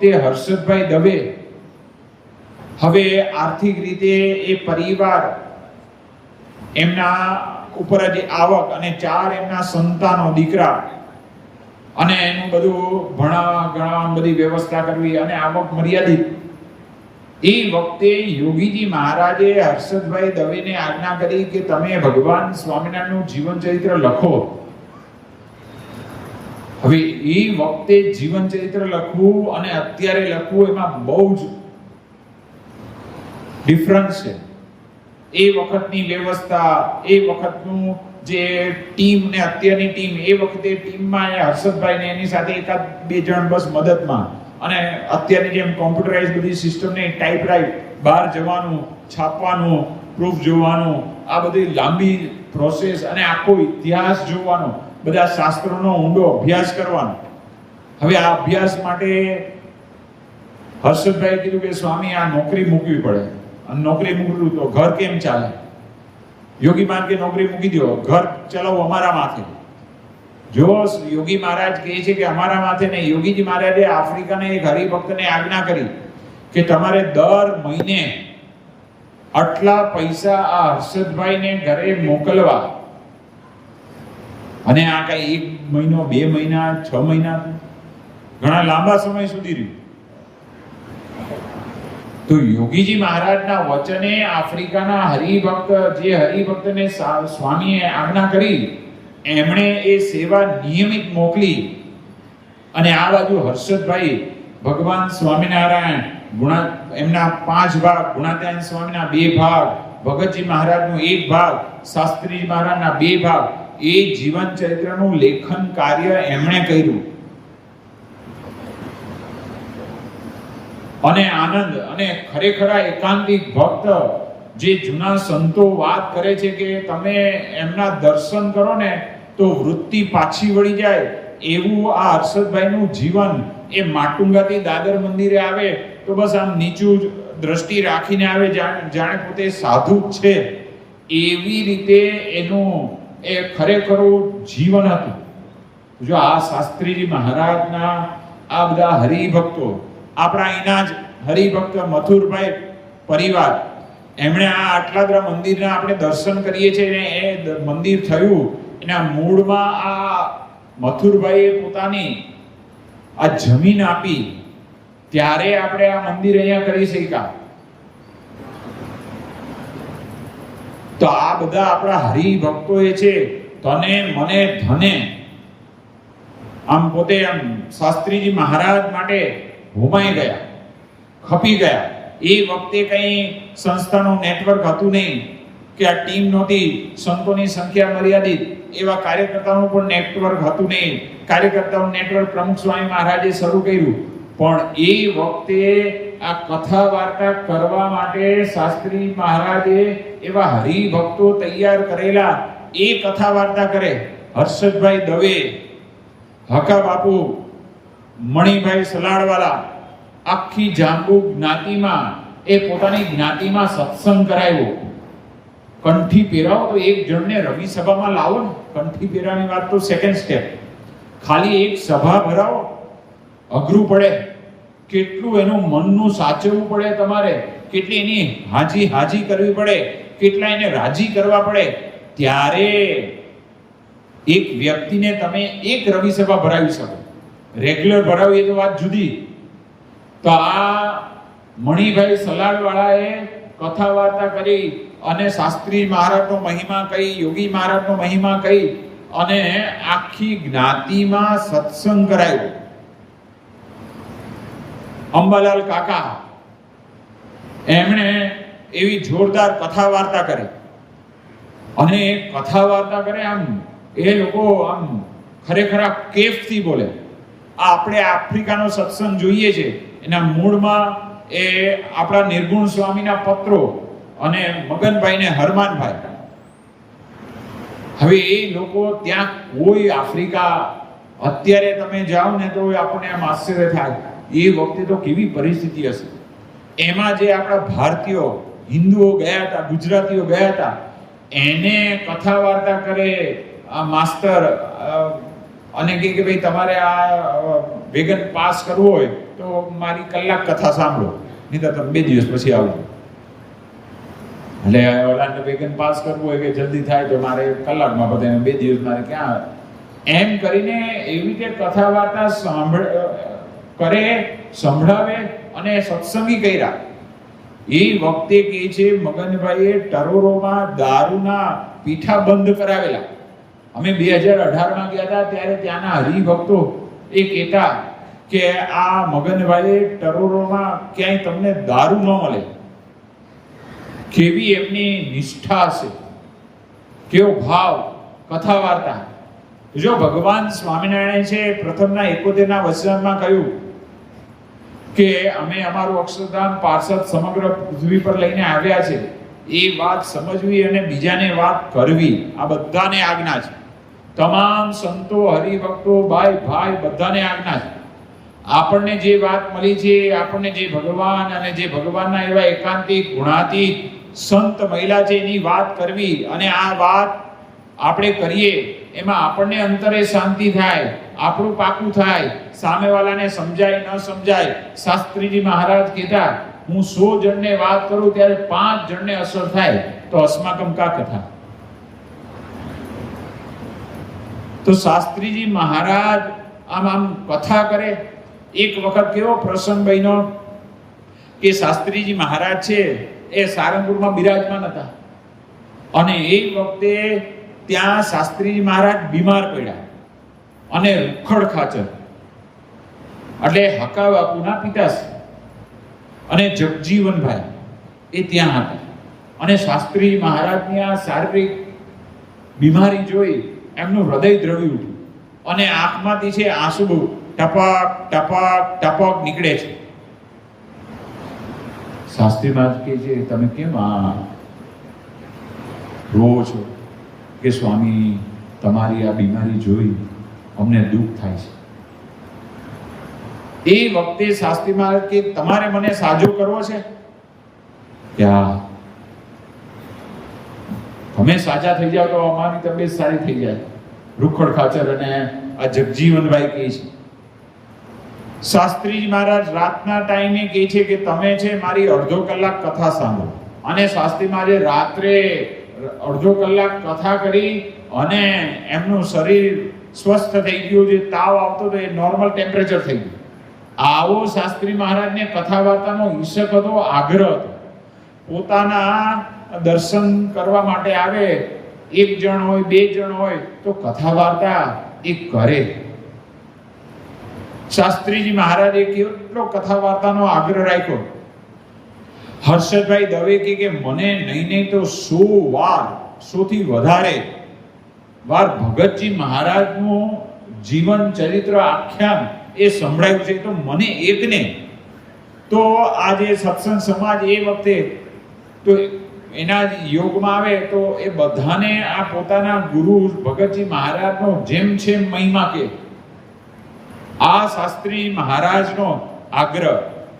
તે હર્ષદભાઈ દવે. હવે આર્થિક રીતે એ પરિવાર એમના ઉપર જ આવક અને ચાર એમના સંતાનો દીકરા અને એનું બધું ભણાવવા ગણાવવા બધી વ્યવસ્થા કરવી અને આવક મર્યાદિત. એ વખતે યોગીજી મહારાજે હર્ષદભાઈ દવેને આજ્ઞા કરી કે તમે ભગવાન સ્વામિનારાયણનું જીવન ચરિત્ર લખો. એ વખતે જીવન ચરિત્ર લખવું અને અત્યારે લખવું એમાં બહુ જ ડિફરન્સ છે. એ વખતની વ્યવસ્થા, એ વખતનું જે ટીમ ને અત્યારની ટીમ એ વખતે ટીમમાં એ હર્ષદભાઈ ને એની સાથે એકાદ બે જણ બસ મદદમાં. અને અત્યારની જેમ કોમ્પ્યુટરાઇઝ બધી સિસ્ટમને ટાઈપ રાઈટ બહાર જવાનું, છાપવાનું પ્રૂફ જોવાનું, આ બધી લાંબી પ્રોસેસ અને આખો ઇતિહાસ જોવાનો. બધા શાસ્ત્રોનો ઊંડો અભ્યાસ કરવાનો. હવે આ અભ્યાસ માટે હર્ષદભાઈ કીધું કે સ્વામી, આ નોકરી મૂકવી પડે. અને નોકરી મૂકવું તો ઘર કેમ ચાલે? યોગી કે નોકરી મૂકી દો ઘર ચલાવો અમારા માથે. જો યોગી મહારાજ કહે છે કે અમારા માથે નહીં, યોગીજી મહારાજે આફ્રિકાને એક હરિભક્તને આજ્ઞા કરી કે તમારે દર મહિને આટલા પૈસા આ હર્ષદભાઈને ઘરે મોકલવા. અને આ કઈ એક મહિનો, બે મહિના, છ મહિના, ઘણા લાંબા સમય સુધી રહ્યું. તો યોગીજી મહારાજના વચને આફ્રિકાના હરિભક્ત, જે હરિભક્તને સ્વામીએ આજ્ઞા કરી, એમણે એ સેવા નિયમિત મોકલી. અને આ બાજુ હર્ષદભાઈ ભગવાન સ્વામિનારાયણ, ગુણા, એમના પાંચ ભાગ ગુણાત્યાયન સ્વામીના બે ભાગ, ભગતજી મહારાજનો એક ભાગ, શાસ્ત્રીજી મહારાજના બે ભાગ એ જીવન ચરિત્રનું લેખન કાર્ય એમણે કર્યું. અને આનંદ, અને ખરેખર એકાંતિક ભક્ત જે જૂના સંતો વાત કરે છે કે તમે એમના દર્શન કરો ને તો વૃત્તિ પાછી વળી જાય, એવું આ હર્ષદભાઈનું જીવન. એ માટુંગાથી દાદર મંદિરે આવે તો બસ આમ નીચું જ દ્રષ્ટિ રાખીને આવે, જાણે પોતે સાધુ છે. એવી રીતે એનું એ ખરેખરું જીવન હતું. જો આ શાસ્ત્રીજી મહારાજના આ બધા હરિભક્તો, આપણા અહીંના જ હરિભક્ત મથુરભાઈ પરિવાર, એમણે આ આટલાદરા મંદિરના આપણે દર્શન કરીએ છીએ એ મંદિર થયું. એના મૂળમાં આ મથુરભાઈએ પોતાની આ જમીન આપી. ત્યારે આપણે આ મંદિર અહીંયા કરી શક્યા. તો આ બધા આપણા હરિભક્તો એ છે, તને, મને, ધને. આમ પોતે આમ શાસ્ત્રીજી મહારાજ માટે હોમાઈ ગયા, ખપી ગયા. એ વખતે કઈ સંસ્થાનું નેટવર્ક હતું નહીં કે આ ટીમ નહોતી, સંતોની સંખ્યા મર્યાદિત. એવા કાર્યકર્તાઓનું પણ નેટવર્ક હતું નહીં. કાર્યકર્તાઓનું નેટવર્ક પ્રમુખ સ્વામી મહારાજે શરૂ કર્યું. પણ એ વખતે આ કથા વાર્તા કરવા માટે શાસ્ત્રી મહારાજે એવા હરિભક્તો તૈયાર કરેલા એ કથા વાર્તા કરે. હર્ષદભાઈ દવે, હકા બાપુ, મણિભાઈ સલાડવાલા, આખી જાંબુ જ્ઞાતિમાં, એ પોતાની જ્ઞાતિમાં સત્સંગ કરાવ્યો કંઠી પહેરાવો તો એક જણને રવિ સભામાં લાવો ને. કંઠી પહેરાવાની વાત તો સેકન્ડ સ્ટેપ ખાલી એક સભા ભરાવો. અઘરું પડે. કેટલું એનું મનનું સાચવવું પડે તમારે. કેટલી એની હાજી હાજી કરવી પડે. કેટલા એને રાજી કરવા પડે? ત્યારે એક વ્યક્તિને તમે એક રવિ સભા ભરાવી શકો. રેગ્યુલર ભરાવી એ તો વાત જુદી. તો આ મણિભાઈ સલાડવાળાએ કથા વાર્તા કરી અને શાસ્ત્રી મહારાજનો મહિમા કહી, યોગી મહારાજનો મહિમા કહી અને આખી જ્ઞાતિમાં સત્સંગ કરાયો. અંબાલાલ કાકા, એમણે એવી જોરદાર કથા વાર્તા કરે. અને એ કથા વાર્તા કરે આમ. એ લોકો આમ ખરેખર કેફથી બોલે. આ આપણે આફ્રિકાનો સત્સંગ જોઈએ છે. એના મૂળમાં એ આપણા નિર્ગુણ સ્વામીના પત્રો અને મગનભાઈ ને હરમાનભાઈ. હવે એ લોકો ત્યાં કોઈ આફ્રિકા અત્યારે તમે જાઓ ને તો આપણને આમ આશ્ચર્ય થાય. એ વખતે તો કેવી પરિસ્થિતિ હશે. એમાં જે આપણા ભારતીયો હિન્દુઓ ગયા હતા, ગુજરાતીઓ ગયા હતા. એને કથા વાર્તા કરે આ માસ્તર અને કહે કે ભાઈ તમારે આ વેગન પાસ કરવું હોય તો મારી કલાક કથા સાંભળો. નહીં તો તમે બે દિવસ પછી આવજો એટલે ઓલાને વેગન પાસ કરવું હોય કે જલ્દી થાય તો મારે કલાકમાં બધે બે દિવસ મારે ક્યાં એમ કરીને એવી રીતે કથા વાર્તા સાંભળ કરે, સંભળાવે અને સત્સંગી કર્યા. એ વખતે કે છે મગનભાઈએ ટરોરોમાં દારૂના પીઠા બંધ કરાવેલા. અમે બે હજાર અઢારમાં ગયા હતા, ત્યારે ત્યાંના હરિભક્તો એ કહેતા કે આ મગનભાઈએ ટરોરોમાં ક્યાંય તમને દારૂ ન મળે. કેવી એમની નિષ્ઠા છે. કેવો ભાવ કથા વાર્તા જો ભગવાન સ્વામિનારાયણ છે, પ્રથમના એકોતેરના વચનમાં કહ્યું કે અમે અમારું અક્ષરધામ પાર્ષદ સમગ્ર પૃથ્વી પર લઈને આવ્યા છે. એ વાત સમજવી અને બીજાને વાત કરવી. આ બધાને આજ્ઞા છે. તમામ સંતો, હરિભક્તો, ભાઈ ભાઈ, બધાને આજ્ઞા છે. આપણને જે વાત મળી છે, આપણને જે ભગવાન અને જે ભગવાનના એવા એકાંતિક, ગુણાતીત સંત મહિલા છે, એની વાત કરવી અને આ વાત આપણે કરીએ, એમાં આપણને અંતરે શાંતિ થાય. આપણું પાકું થાય સામેવાળાને સમજાય, ન સમજાય, શાસ્ત્રીજી મહારાજ કહેતા, હું સો જણને વાત કરું ત્યારે પાંચ જણને અસર થાય. તો અસ્માકમ કા કથા? તો શાસ્ત્રીજી મહારાજ આમ આમ કથા કરે. એક વખત કેવો પ્રસંગ બન્યો કે શાસ્ત્રીજી મહારાજ છે, એ સારંગપુરમાં બિરાજમાન હતા. અને એ વખતે ત્યાં શાસ્ત્રીજી મહારાજ બીમાર પડ્યા. અને રૂખડ ખાચર. એટલે હકા બાપુના પિતાશ્રી અને જગજીવનભાઈ એ ત્યાં હતા. અને શાસ્ત્રી મહારાજની આ શારીરિક બીમારી જોઈ એમનું હૃદય દ્રવી ઉઠ્યું. અને આંખમાંથી છે આંસુ ટપક ટપક ટપક નીકળે છે. શાસ્ત્રી મહારાજ કે છે, તમે કેમ આ રોવો છો? કે સ્વામી, તમારી આ બીમારી જોઈ અમને દુઃખ થાય છે. એ વખતે શાસ્ત્રી મહારાજ કે, તમારે મને સાજો કરવો છે? કે, હા. તમે સાજા થઈ જાવ તો અમારી તબિયત સારી થઈ જાય. રૂખડ ખાચર અને આ જગજીવનભાઈ કહે છે. શાસ્ત્રીજી મહારાજ રાતના ટાઈમે કહે છે કે, તમે છે મારી અડધો કલાક કથા સાંભળો. અને શાસ્ત્રી મહારાજે રાત્રે અડધો કલાક કથા કરી અને એમનું શરીર સ્વસ્થ થઈ ગયું જે તાવ આવતો હતો, એ નોર્મલ ટેમ્પરેચર થઈ ગયું. આવો શાસ્ત્રી મહારાજને કથા વાર્તાનો ઈશક હતો, આગ્રહ હતો. પોતાના દર્શન કરવા માટે આવે, એક જણ હોય, બે જણ હોય, તો કથા વાર્તા એ કરે. શાસ્ત્રીજી મહારાજે કેટલો કથા વાર્તાનો આગ્રહ રાખ્યો. હર્ષદભાઈ દવે કે, મને નહીં નહીં તો સો વાર, સોથી વધારે વાર ભગતજી મહારાજનું જીવન ચરિત્ર આખ્યાન એ સંભળાયું છે. તો મને એકને, તો આ જે સત્સંગ સમાજ એ વખતે તો એના યોગમાં આવે તો એ બધાને આ પોતાના ગુરુ ભગતજી મહારાજનો જેમ છે મહિમા કે. આ શાસ્ત્રી મહારાજનો આગ્રહ